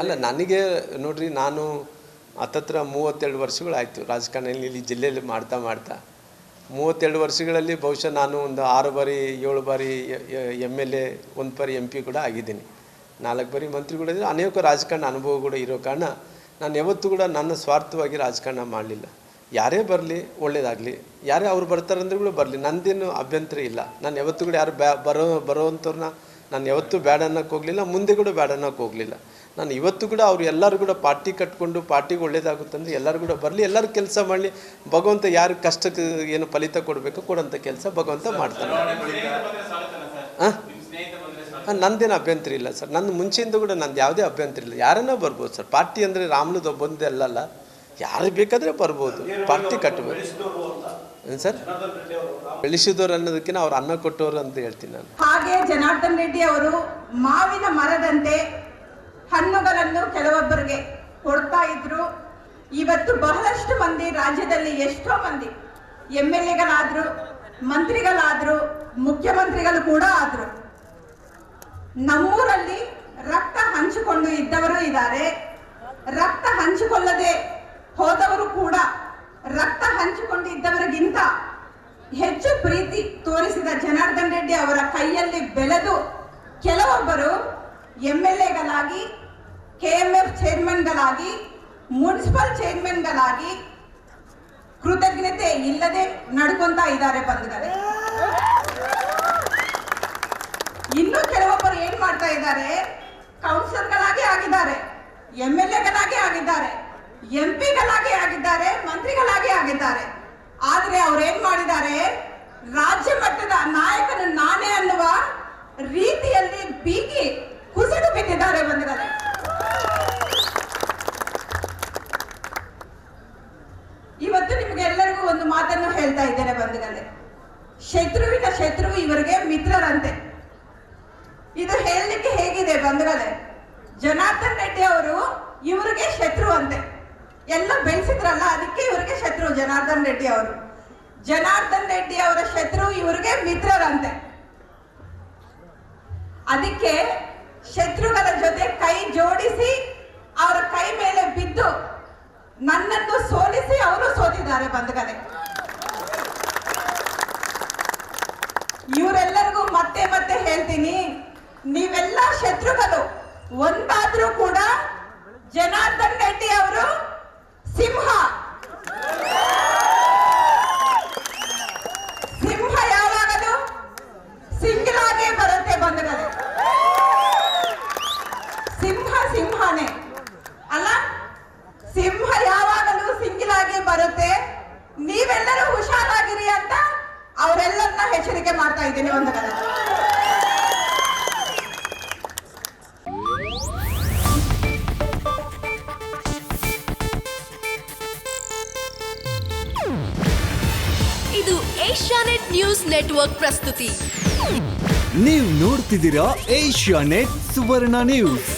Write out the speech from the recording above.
ಅಲ್ಲ, ನನಗೆ ನೋಡ್ರಿ, ನಾನು ಹತ್ತತ್ರ ಮೂವತ್ತೆರಡು ವರ್ಷಗಳಾಯಿತು ರಾಜಕಾರಣಿಯಲ್ಲಿ ಇಲ್ಲಿ ಜಿಲ್ಲೆಯಲ್ಲಿ ಮಾಡ್ತಾ ಮಾಡ್ತಾ. ಮೂವತ್ತೆರಡು ವರ್ಷಗಳಲ್ಲಿ ಬಹುಶಃ ನಾನು ಒಂದು ಆರು ಬಾರಿ, ಏಳು ಬಾರಿ ಎಂ ಎಲ್ ಎ, ಒಂದು ಬಾರಿ ಎಂ ಪಿ ಕೂಡ ಆಗಿದ್ದೀನಿ. ನಾಲ್ಕು ಬಾರಿ ಮಂತ್ರಿ ಕೂಡ ಅನೇಕ ರಾಜಕಾರಣ ಅನುಭವ ಕೂಡ ಇರೋ ಕಾರಣ ನಾನು ಯಾವತ್ತೂ ಕೂಡ ನನ್ನ ಸ್ವಾರ್ಥವಾಗಿ ರಾಜಕಾರಣ ಮಾಡಲಿಲ್ಲ. ಯಾರೇ ಬರಲಿ, ಒಳ್ಳೇದಾಗಲಿ. ಯಾರೇ ಅವ್ರು ಬರ್ತಾರಂದ್ರೂ ಕೂಡ ಬರಲಿ. ನಂದೇನು ಅಭ್ಯಂತರ ಇಲ್ಲ. ನಾನು ಯಾವತ್ತೂ ಕೂಡ ಯಾರು ಬ್ಯಾ ಬರೋ, ಬರೋವಂಥವ್ರನ್ನ ನಾನು ಯಾವತ್ತೂ ಬ್ಯಾಡ್ ಅನ್ನೋಕೆ ಹೋಗಲಿಲ್ಲ, ಮುಂದೆ ಕೂಡ ಬ್ಯಾಡ್ ಅನ್ನೋಕೆ ಹೋಗಲಿಲ್ಲ. ನಾನು ಇವತ್ತು ಕೂಡ ಅವ್ರು ಎಲ್ಲರೂ ಕೂಡ ಪಾರ್ಟಿ ಕಟ್ಕೊಂಡು, ಪಾರ್ಟಿಗೆ ಒಳ್ಳೇದಾಗುತ್ತಂದ್ರೆ ಎಲ್ಲರೂ ಕೂಡ ಬರಲಿ, ಎಲ್ಲರೂ ಕೆಲಸ ಮಾಡಲಿ. ಭಗವಂತ ಯಾರು ಕಷ್ಟಕ್ಕೆ ಏನು ಫಲಿತ ಕೊಡಬೇಕು, ಕೊಡೋಂಥ ಕೆಲಸ ಭಗವಂತ ಮಾಡ್ತಾನೆ. ಹಾಂ ನಂದೇನು ಅಭ್ಯಂತರ ಇಲ್ಲ ಸರ್. ನನ್ನ ಮುಂಚೆಯಿಂದ ಕೂಡ ನಂದು ಯಾವುದೇ ಅಭ್ಯಂತರ ಇಲ್ಲ. ಯಾರನ್ನ ಬರ್ಬೋದು ಸರ್. ಪಾರ್ಟಿ ಅಂದರೆ ರಾಮನದು ಒಬ್ಬಂದೇ ಅಲ್ಲಲ್ಲ. ಯಾರು ಬೇಕಾದರೆ ಬರ್ಬೋದು. ಪಾರ್ಟಿ ಕಟ್ಟಬೇಕು ಸರ್? ಬೆಳೆಸಿದವರು ಅನ್ನೋದಕ್ಕಿಂತ ಅವ್ರು ಅನ್ನ ಕೊಟ್ಟವರು ಅಂತ ಹೇಳ್ತೀನಿ ನಾನು. ಹಾಗೆ ಜನಾರ್ದನ್ ರೆಡ್ಡಿ ಅವರು ಮಾವಿನ ಮರದಂತೆ ಹಣ್ಣುಗಳನ್ನು ಕೆಲವೊಬ್ಬರಿಗೆ ಕೊಡ್ತಾ ಇದ್ರು. ಇವತ್ತು ಬಹಳಷ್ಟು ಮಂದಿ ರಾಜ್ಯದಲ್ಲಿ ಎಷ್ಟೋ ಮಂದಿ ಎಂ ಎಲ್ ಎಗಳಾದ್ರು, ಮಂತ್ರಿಗಳಾದ್ರು, ಮುಖ್ಯಮಂತ್ರಿಗಳು ಕೂಡ ಆದ್ರು. ನಮ್ಮೂರಲ್ಲಿ ರಕ್ತ ಹಂಚಿಕೊಂಡು ಇದ್ದವರು ಇದ್ದಾರೆ. ರಕ್ತ ಹಂಚಿಕೊಳ್ಳದೆ ಜನಾರ್ದನ್ ರೆಡ್ಡಿ ಅವರ ಕೈಯಲ್ಲಿ ಬೆಳೆದು ಕೆಲವೊಬ್ಬರು ಎಂ ಎಲ್ ಎಗಳಾಗಿ ಕೆ ಎಂ ಎಫ್ ಚೇರ್ಮನ್ಗಳಾಗಿ, ಮುನ್ಸಿಪಲ್ ಚೇರ್ಮನ್ಗಳಾಗಿ ಕೃತಜ್ಞತೆ ಇಲ್ಲದೆ ನಡ್ಕೊಂತ ಇದ್ದಾರೆ ಬಂಧುಗಳೇ ಇನ್ನು ಕೆಲವೊಬ್ಬರು ಏನ್ ಮಾಡ್ತಾ ಇದ್ದಾರೆ? ಕೌನ್ಸಿಲರ್ಗಳಾಗಿ ಆಗಿದ್ದಾರೆ ಎಂ ಎಲ್ ಎಗಳಾಗಿ ಆಗಿದ್ದಾರೆ, ಎಂ ಪಿಗಳಾಗಿ ಆಗಿದ್ದಾರೆ, ಮಂತ್ರಿಗಳಾಗಿ ಆಗಿದ್ದಾರೆ. ಆದ್ರೆ ಅವ್ರು ಏನ್ ಮಾಡಿದ್ದಾರೆ? ಮಟ್ಟದ ನಾಯಕನು ನಾನೇ ಅನ್ನುವ ರೀತಿಯಲ್ಲಿ ಬೀಗಿ ಕುಸಿದು ಬಿದ್ದಿದ್ದಾರೆ ಬಂದಿದ್ದಾರೆ. ಇವತ್ತು ನಿಮಗೆಲ್ಲರಿಗೂ ಒಂದು ಮಾತನ್ನು ಹೇಳ್ತಾ ಇದ್ದೇನೆ ಬಂಧುಗಳೇ. ಶತ್ರುವಿನ ಶತ್ರು ಇವರಿಗೆ ಮಿತ್ರರಂತೆ. ಇದು ಹೇಳಲಿಕ್ಕೆ ಹೇಗಿದೆ ಬಂಧುಗಳೇ, ಜನಾರ್ದನ್ ರೆಡ್ಡಿ ಅವರು ಇವರಿಗೆ ಶತ್ರು ಅಂತೆ ಎಲ್ಲ ಬೆಳೆಸಿದ್ರಲ್ಲ, ಅದಕ್ಕೆ ಇವರಿಗೆ ಶತ್ರು ಜನಾರ್ದನ್ ರೆಡ್ಡಿ ಅವರು. ಜನಾರ್ದನ್ ರೆಡ್ಡಿ ಅವರ ಶತ್ರು ಇವರಿಗೆ ಮಿತ್ರರಂತೆ. ಅದಕ್ಕೆ ಶತ್ರುಗಳ ಜೊತೆ ಕೈ ಜೋಡಿಸಿ, ಅವರ ಕೈ ಮೇಲೆ ಬಿದ್ದು ನನ್ನನ್ನು ಸೋಲಿಸಿ ಅವರು ಸೋತಿದ್ದಾರೆ ಬಂಧುಗಳೇ. ಇವರೆಲ್ಲರಿಗೂ ಮತ್ತೆ ಮತ್ತೆ ಹೇಳ್ತೀನಿ, ನೀವೆಲ್ಲ ಶತ್ರುಗಳು, ಒಂದಾದ್ರೂ ಕೂಡ ಜನಾರ್ದನ್ ರೆಡ್ಡಿ ಅವರು ಸಿಂಹ. ಸಿಂಹ ನೀವೆಲ್ಲರೂ ಹುಷಾರಾಗಿರಿ ಅಂತ ಅವರೆಲ್ಲರನ್ನ ಎಚ್ಚರಿಕೆ ಮಾಡ್ತಾ ಇದ್ದೀನಿ ಒಂದು ಕಡೆ. ಇದು ಏಷ್ಯಾನೆಟ್ ನ್ಯೂಸ್ ನೆಟ್ವರ್ಕ್ ಪ್ರಸ್ತುತಿ. ನೀವು ನೋಡ್ತಿದ್ದೀರಾ ಏಷ್ಯಾ ನೆಟ್ ಸುವರ್ಣ ನ್ಯೂಸ್.